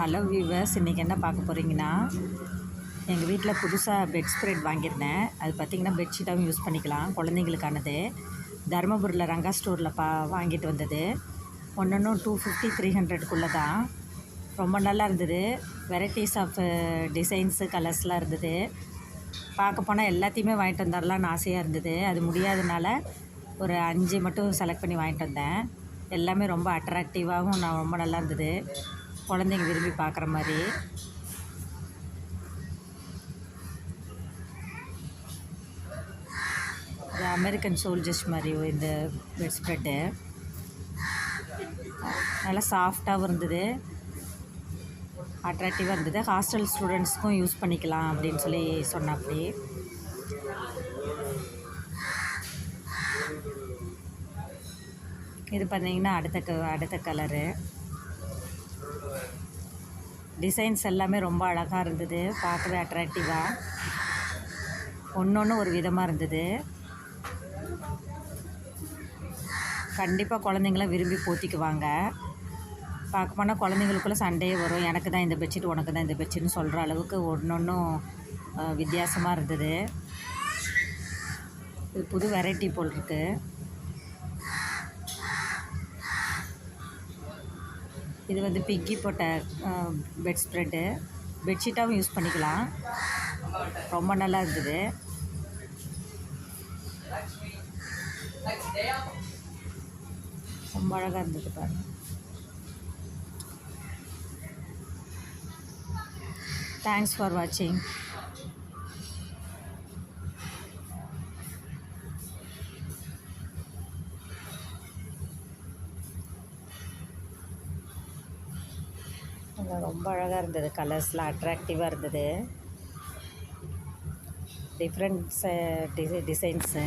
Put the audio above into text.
Hello viewers இன்றைக்கி என்ன பார்க்க போகிறீங்கன்னா எங்கள் வீட்டில் புதுசாக பெட் ஸ்ப்ரெட் வாங்கியிருந்தேன். அது பார்த்திங்கன்னா பெட்ஷீட்டாகவும் யூஸ் பண்ணிக்கலாம். குழந்தைங்களுக்கானது. தருமபுரியில் ரங்கா ஸ்டோரில் பா வாங்கிட்டு வந்தது. ஒன்றொன்றும் டூ ஃபிஃப்டி த்ரீ ஹண்ட்ரட்குள்ளே தான். ரொம்ப நல்லா இருந்தது. வெரைட்டிஸ் ஆஃப் டிசைன்ஸு கலர்ஸ்லாம் இருந்தது. பார்க்க போனால் எல்லாத்தையுமே வாங்கிட்டு வந்துடலான்னு ஆசையாக இருந்தது. அது முடியாதனால ஒரு அஞ்சு மட்டும் செலக்ட் பண்ணி வாங்கிட்டு வந்தேன். எல்லாமே ரொம்ப அட்ராக்டிவாகவும் நான் ரொம்ப நல்லா இருந்தது. குழந்தைங்க விரும்பி பார்க்குற மாதிரி. இது அமெரிக்கன் சோல்ஜர்ஸ் மாதிரி இந்த பெட் ஸ்ப்ரெட்டு நல்லா சாஃப்டாகவும் இருந்தது. அட்ராக்டிவாக இருந்தது. ஹாஸ்டல் ஸ்டூடெண்ட்ஸ்க்கும் யூஸ் பண்ணிக்கலாம் அப்படின்னு சொல்லி சொன்னாப்படி இது பார்த்தீங்கன்னா அடுத்த க அடுத்த கலரு டிசைன்ஸ் எல்லாமே ரொம்ப அழகாக இருந்தது. பார்க்கவே அட்ராக்டிவாக ஒன்று ஒன்று ஒரு விதமாக இருந்தது. கண்டிப்பாக குழந்தைங்களாம் விரும்பி போத்திக்குவாங்க. பார்க்க போனால் குழந்தைங்களுக்குள்ளே சண்டையே வரும். எனக்கு தான் இந்த பெட்ஷீட் உனக்கு தான் இந்த பெட்ஷீட்னு சொல்கிற அளவுக்கு ஒன்று ஒன்றும் வித்தியாசமாக இருந்தது. இது புது வெரைட்டி போல் இருக்குது இது வந்து பிக்கி போட்ட பெட் ஸ்ப்ரெட்டு பெட்ஷீட்டாகவும் யூஸ் பண்ணிக்கலாம். ரொம்ப நல்லா இருந்தது. ரொம்ப அழகாக இருந்தது பாருங்க. தேங்க்ஸ் ஃபார் வாட்சிங் ரொம்ப அழகாக இருந்தது. கலர்ஸ்லாம் அட்ராக்டிவாக இருந்தது. Difference டிசை designs